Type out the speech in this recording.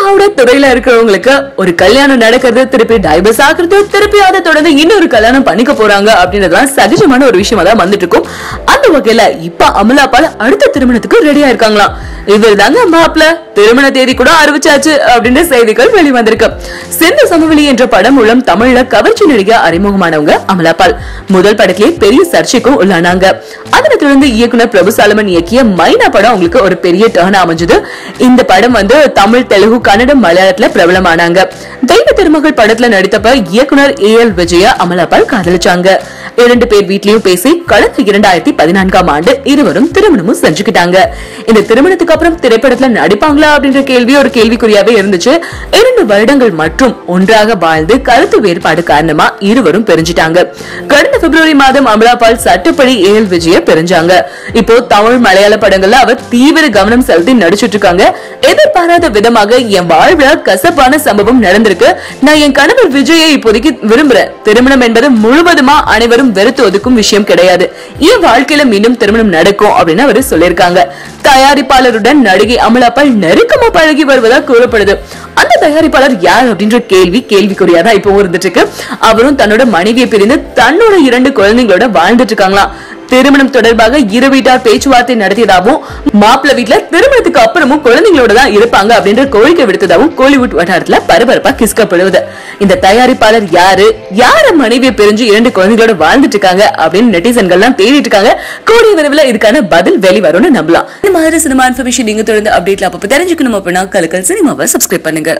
சினிமாவோட துறையில இருக்கிறவங்களுக்கு ஒரு கல்யாணம் நடக்கிறது திருப்பி டைவர்ஸ் ஆகுறது திருப்பி அதை தொடர்ந்து இன்னொரு கல்யாணம் பண்ணிக்க போறாங்க அப்படின்றதுலாம் சகஜமான ஒரு விஷயமா தான் வந்துட்டு இருக்கும் அந்த வகையில இப்ப அமலா பால் அடுத்த திருமணத்துக்கு ரெடியா இருக்காங்களாம் இவர் தாங்க மாப்பிள திருமண தேதி கூட அறிவிச்சாச்சு அப்படின்ற செய்திகள் வெளிவந்திருக்கு. சிந்து சமவெளி என்ற படம் மூலம் தமிழ்ல கவர்ச்சி நடிகை அறிமுகமானவங்க அமலா பால். முதல் படத்திலேயே பெரிய சர்ச்சைக்கும் உள்ளானாங்க. அதனை தொடர்ந்து இயக்குனர் பிரபு சாலமன் இயக்கிய மைனா படம் அவங்களுக்கு ஒரு பெரிய டர்ன் அமைஞ்சது. இந்த படம் வந்து தமிழ் தெலுங்கு கன்னடம் மலையாளத்துல பிரபலமானாங்க. தெய்வ திருமகள் படத்துல நடித்தப்ப இயக்குனர் ஏ எல் விஜய அமலாபால் காதலிச்சாங்க. இரண்டு பேர் வீட்லயும் பேசி கடந்த இரண்டாயிரத்தி பதினான்காம் ஆண்டு இருவரும் திருமணமும் செஞ்சுக்கிட்டாங்க. இந்த திருமணத்துக்கு அப்புறம் திரைப்படத்துல நடிப்பாங்களா அப்படின்ற கேள்வி ஒரு கேள்விக்குறியாவே இருந்துச்சு. இரண்டு வருடங்கள் மற்றும் ஒன்றாக வாழ்ந்து கருத்து வேறுபாடு காரணமா இருவரும் பிரிஞ்சிட்டாங்க. கடந்த பிப்ரவரி மாதம் அமலாபால் சட்டப்படி ஏ எல் விஜய பிரிஞ்சாங்க. இப்போ தமிழ் மலையாள படங்கள்ல அவர் தீவிர கவனம் செலுத்தி நடிச்சிட்டு இருக்காங்க. எதிர்பாராத விதமாக என் வாழ்வுல கசப்பான சம்பவம் நடந்திருக்கு. நான் என் கணவர் விஜயை இப்போதைக்கு விரும்புறேன். திருமணம் என்பது முழுவதுமா அனைவரும் வெறுத்து ஒதுக்கும் விஷயம் கிடையாது. என் வாழ்க்கையில மீண்டும் திருமணம் நடக்கும் அப்படின்னு அவரு சொல்லியிருக்காங்க. தயாரிப்பாளருடன் நடிகை அமலாப்பால் நெருக்கமா பழகி வருவதா கூறப்படுது. அந்த தயாரிப்பாளர் யார் அப்படின்ற கேள்வி கேள்விக்குரியாதான் இப்போ இருந்துட்டு இருக்கு. அவரும் தன்னோட மனைவியை பிரிந்து தன்னோட இரண்டு குழந்தைங்களோட வாழ்ந்துட்டு இருக்காங்களாம். திருமணம் தொடர்பாக இரு வீட்டார் பேச்சுவார்த்தை நடத்தியதாகவும் மாப்பிள்ள வீட்டுல திருமணத்துக்கு அப்புறமும் குழந்தைங்களோட தான் இருப்பாங்க அப்படின்ற கோரிக்கை விடுத்ததாகவும் கோலிவுட் வட்டாரத்துல பரபரப்பா கிஸ்கப்படுவது இந்த தயாரிப்பாளர் யாரு? யார மனைவியை பிரிஞ்சு இரண்டு குழந்தைகளோட வாழ்ந்துட்டு இருக்காங்க அப்படின்னு நெட்டிசன்கள் எல்லாம் தேடிட்டு இருக்காங்க. கூடிய விரைவில் இதுக்கான பதில் வெளிவரும்னு நம்பலாம். இந்த மாதிரி சினிமா இன்ஃபர்மேஷன் நீங்க தொடர்ந்து அப்டேட்ல அப்ப தெரிஞ்சுக்கணும் அப்படின்னா கலக்கல் சினிமாவை சப்ஸ்கிரைப் பண்ணுங்க.